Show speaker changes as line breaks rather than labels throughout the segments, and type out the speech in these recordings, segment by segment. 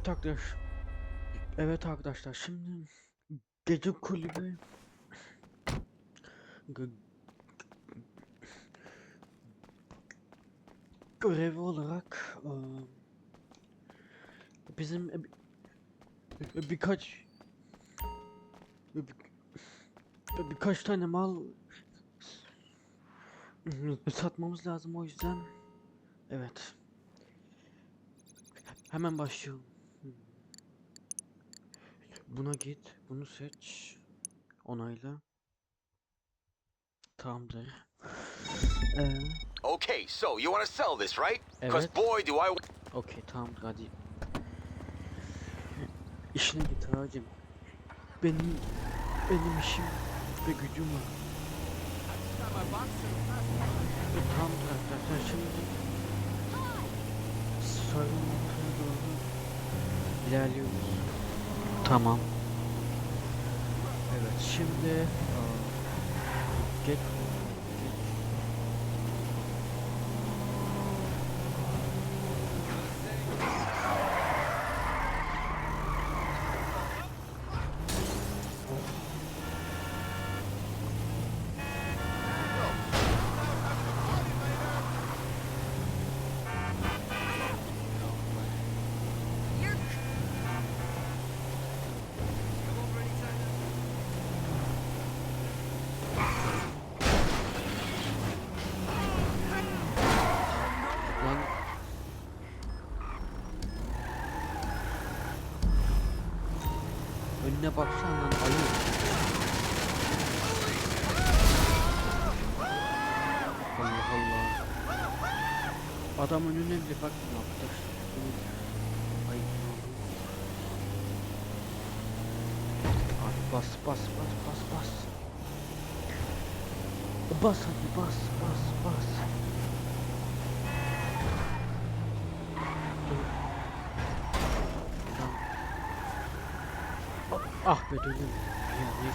Evet arkadaş. Evet arkadaşlar şimdi gece kulübü Gö- görevi olarak bizim e, bir- birkaç bir- bir- birkaç tane mal satmamız lazım o yüzden. Evet. Hemen başlayalım buna git bunu seç onayla tamamdır ee,
Okay, so you want to sell this, right? Because
Evet.
boy, do I.
Okey tamamdır hadi. İşine git hacım. Benim benim işim ve gücüm var. E, tamamdır arkadaşlar şimdi noktaya doğru ilerliyoruz. Tamam. Evet şimdi aa, Önüne baksana lan ayı. Allah Allah. Adam önüne bile bakmıyor arkadaş. Ay. Abi bas bas bas bas bas. Bas hadi bas bas bas. Tamam. Ah, be dönüyorum. Ya yok.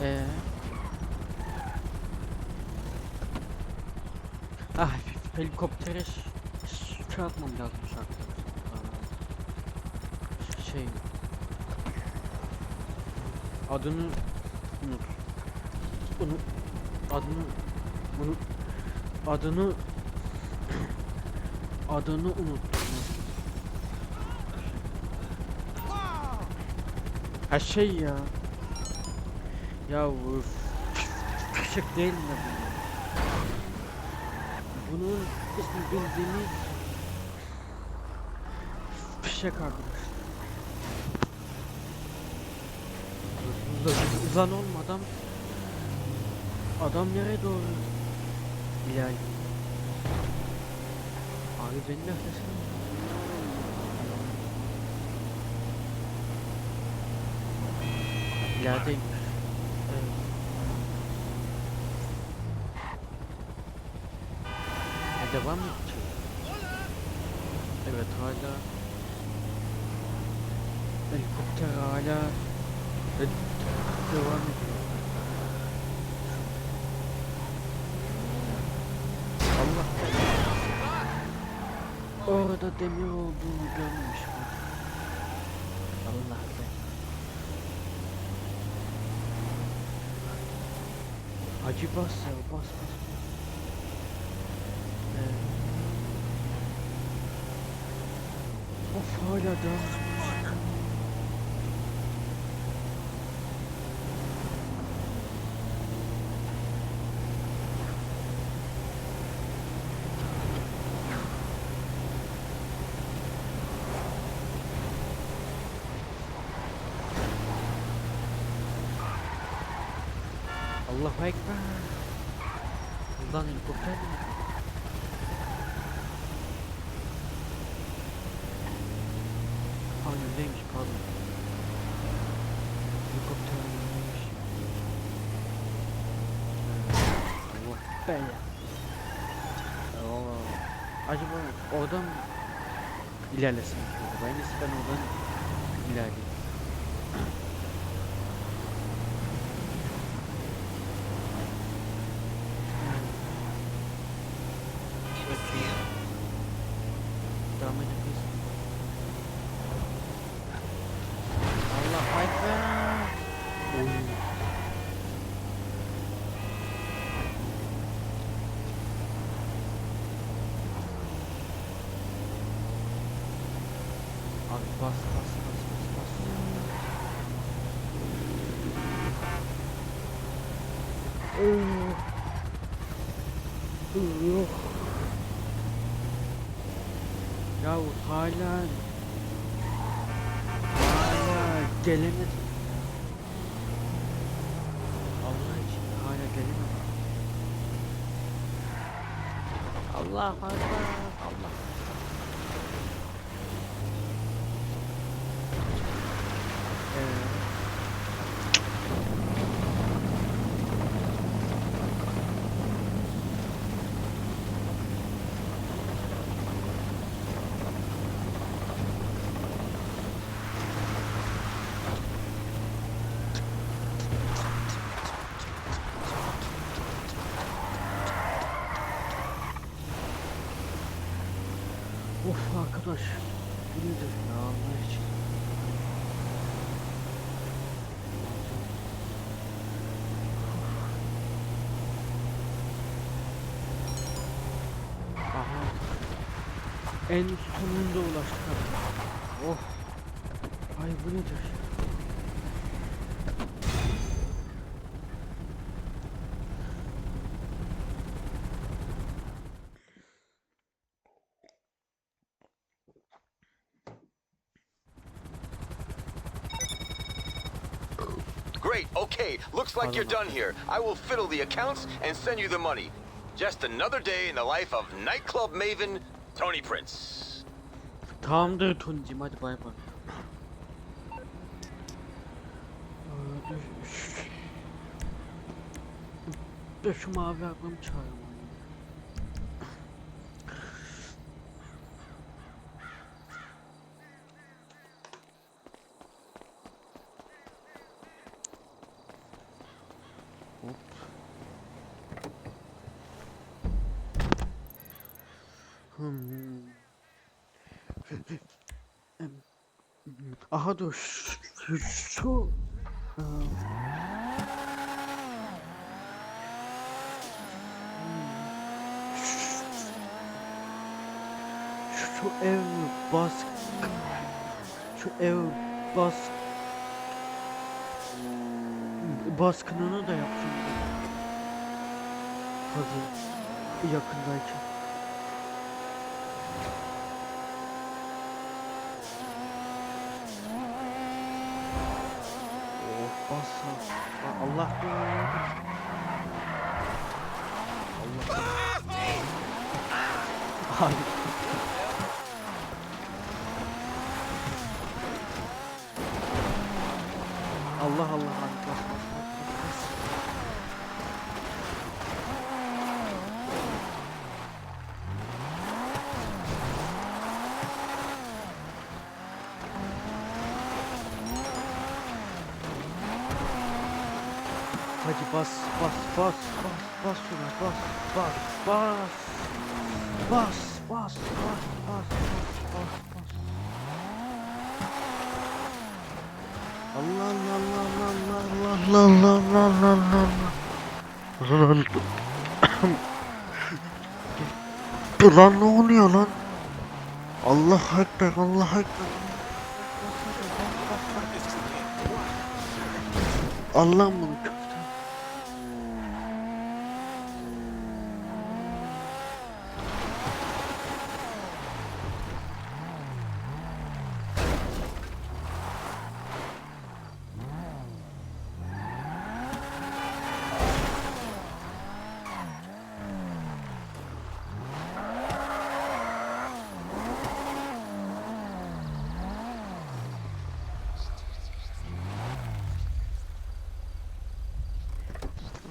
Hı? Ee? Ah helikoptere şey atmam lazım şartlar. Şey adını unut. Unut. Adını unut. Adını adını unuttum. Ha şey ya. Ya bu fişek değil mi bu? Bunun ismi bildiğimiz fişek arkadaşlar. Z- Zan olmadan adam nereye doğru ilerliyor? Abi beni beklesene. İlerideyim. Evet. E, devam mı? Evet hala helikopter hala e, devam ediyor. Allah Orada demir olduğunu görmemiş bu. Allah be. Acı bas ya bas bas. Ee, of hala devam. Allahu Ekber. Buradan helikopter mi? Önümdeymiş pardon. Helikopter önümdeymiş. Allah bela. Acaba oradan mı ilerlesin? Ben ben oradan ilerleyeyim. Hala hala gelemedim. Allah için hala gelemedim. Allah Allah. Ee, Of arkadaş. Bu nedir ya Allah için. En sonunda ulaştık. Oh. Ay bu nedir?
Great, okay. Looks like you're done here. I will fiddle the accounts and send you the money. Just another day in the life of nightclub maven Tony Prince.
Aha dur. Şu, şu, şu. Ev bask. Şu ev bas baskınını da yapacağım. Hazır yakındayken Oh bassa. Aa, Allah Allah. Abi. Allah Allah abi bas bas bas bas, bas. Hadi bas bas bas bas bas şuna bas bas bas bas bas bas bas bas bas Allah Allah Allah Allah Allah Allah Allah Allah Allah Dur lan ne oluyor lan? Allah ekber Allah ekber Allah'ım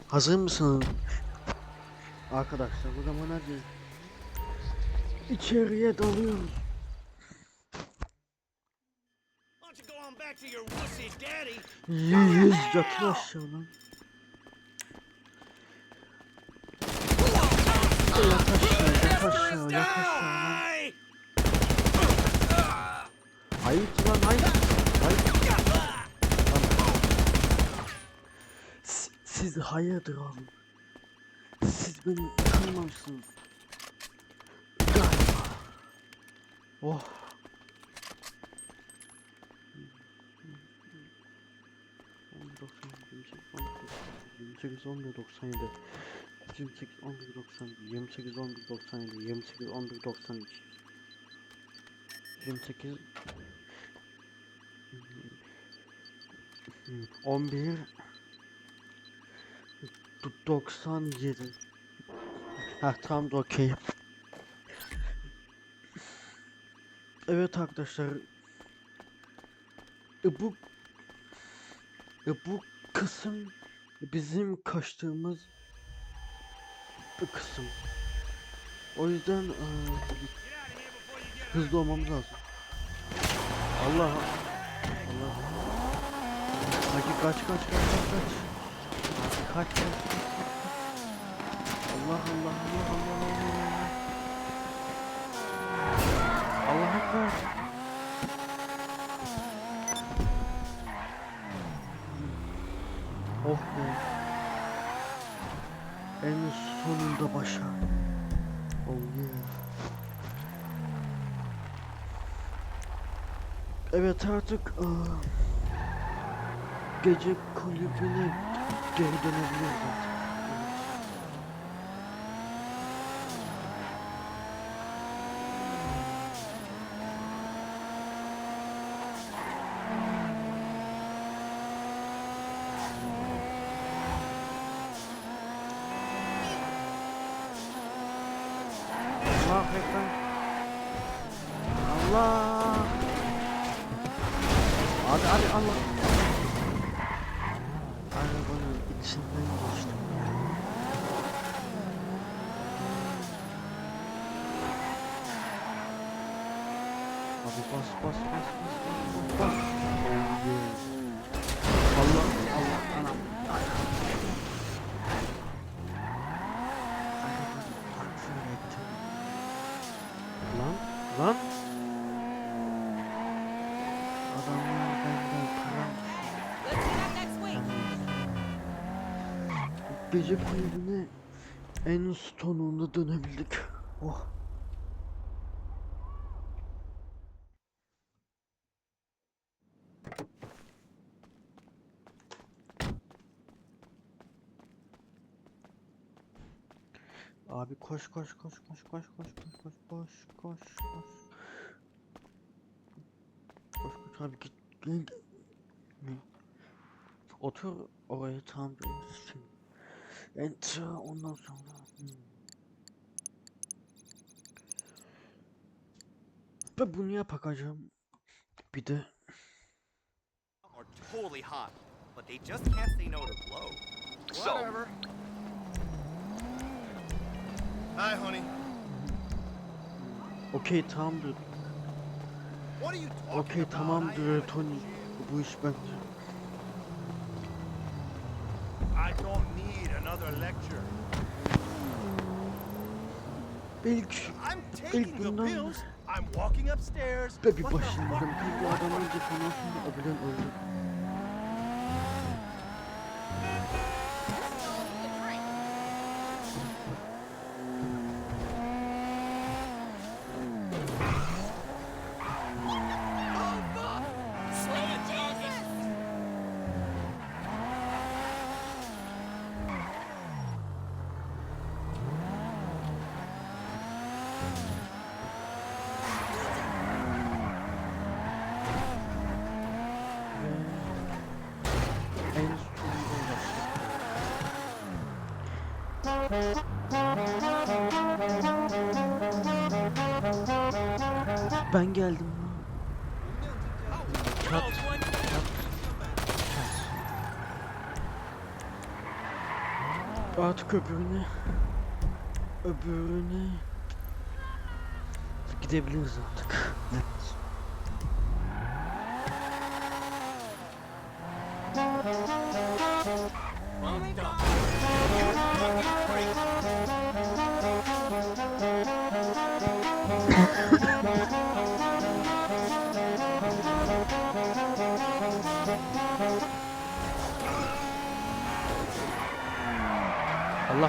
Hazır mısınız? Arkadaşlar o zaman hadi. İçeriye dalıyoruz. Yüz yatın aşağı lan. Yat aşağı, yat aşağı, yat aşağı. Hayır lan hayır. Hayır. Siz hayırdır oğlum? Siz beni tanımamışsınız. Galiba. Oh. Yirmi on bir doksan yedi. Yirmi sekiz, on bir doksan yedi. Yirmi sekiz, on bir doksan yedi. Yirmi sekiz, on bir doksan iki. Yirmi sekiz, 11 97 Ha tam da okey. Evet arkadaşlar. E, bu e, bu kısım bizim kaçtığımız bir kısım. O yüzden e, hızlı olmamız lazım. Allah Allah. Hadi kaç kaç kaç kaç kaç. Kaç. Allah Allah Allah Allah Allah. Allah Ekber. Oh be. En sonunda başardım. Oh yeah. Evet artık aa, gece kulübüne geri dönebiliriz. Hadi bas bas bas bas bas bas. Allah Allah anam. Lan lan. Adamlar benden para. Gece kulübüne en sonunda dönebildik. Oh. Abi koş koş koş koş koş koş koş koş koş koş koş. Koş koş abi git. Otur oraya tam bir şey. Enter ondan sonra. Hmm. Ben bunu yapacağım. Bir de
are totally hot, but they just can't say no to blow.
So,
Whatever. Hi, honey.
Okey tamamdır. Okey tamamdır Tony. Bu iş
ben. Belki, belki
bundan
I'm walking upstairs.
Be bir başından bir adamın telefonunu abone öldü. Ben geldim. Çat. Çat. Çat. Öbürüne. Gidebiliriz artık. Oh Manda.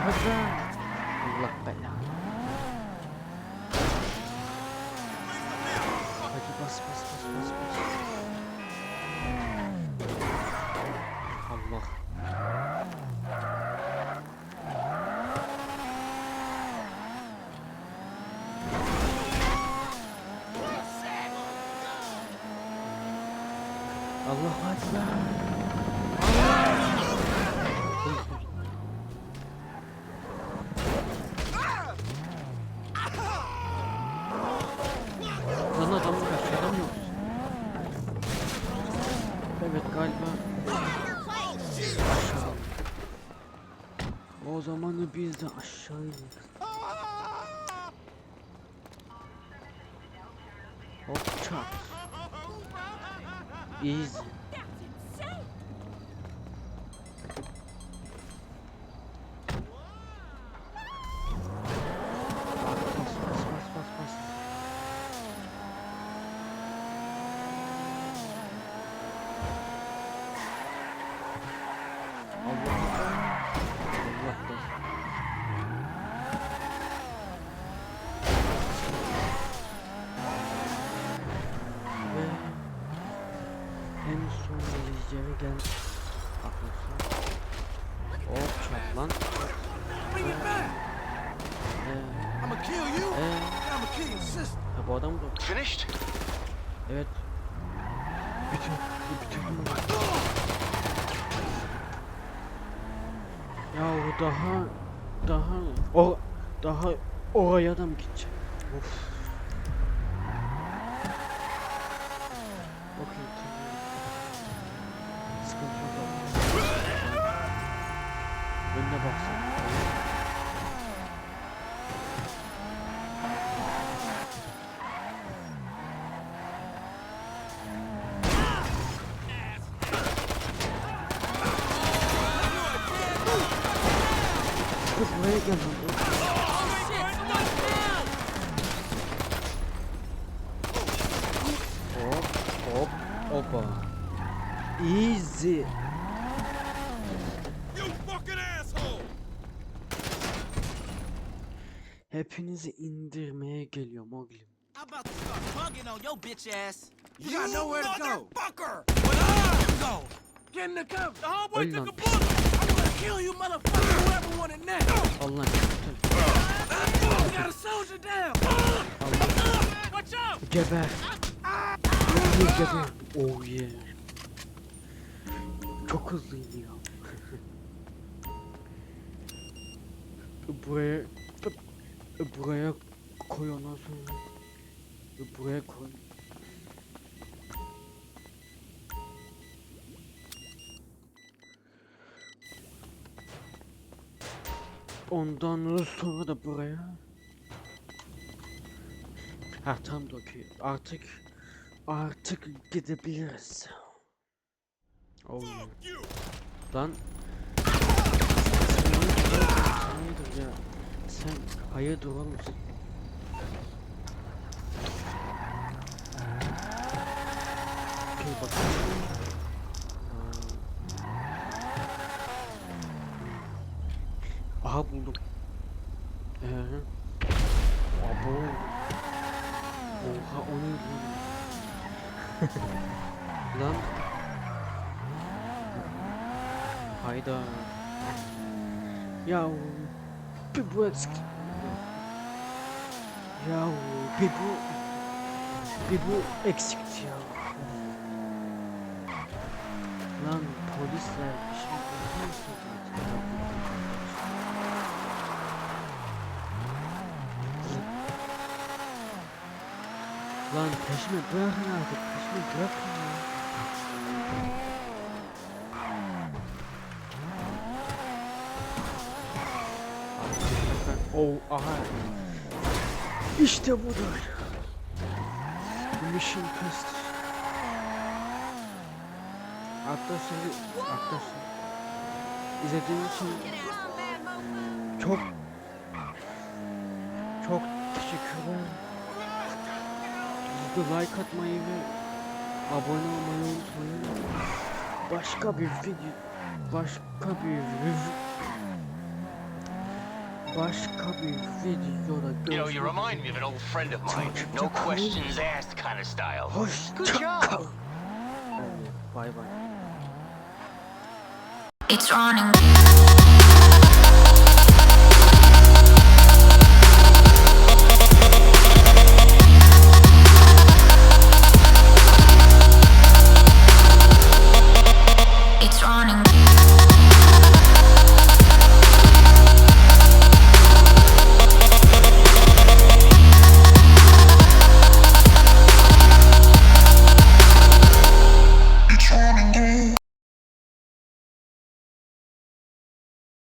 Ekber. Allah Ekber. Lan aşağıda mı yoksa? Evet galiba aşağı. O zaman biz de aşağı ineriz. Hop çat. Easy. Ya o daha, daha, o, daha oraya da mı gidecek? Of. Okey, tamam. Sıkıntı yok abi. Önüne baksana. Kız buraya gel lan. Hop hop hoppa. Easy.
You fucking asshole.
Hepinizi indirmeye geliyor Mowgli.
I'm about to start bugging on your bitch ass.
You, got nowhere to go.
Fucker!
But I go. Get in the cover.
The homeboy
Öl
took
lan.
a bullet. I'm gonna kill you, motherfucker, whoever wanted next.
Allah
You got a soldier down.
Allah.
Watch out!
Geber. Oh yeah. Oh yeah. Çok hızlıydı ya. buraya buraya koy ondan sonra buraya koy. Ondan sonra da buraya. Ha tam okey. Artık artık gidebiliriz. Oh. Lan hayırdır ya? Sen hayırdır oğlum sen? Okey bakalım. Aha buldum. Ee. Abo. Oha o ne lan? Hayda. Ya bir bu eksik. Ya bir bu bir bu eksikti ya. Lan polisler şimdi ne istedi ya? Lan peşime bırakın artık peşime bırakın ya. Oh aha. İşte budur. Mission test. Arkadaşlar, arkadaşlar. İzlediğiniz için çok çok teşekkürler. De like atmayı ve abone olmayı unutmayın. Başka bir video, başka bir başka bir videoda
You know, you
görüşmek
remind me of an old friend of mine. No questions asked kind of style.
Bay bay.
It's running. It's running.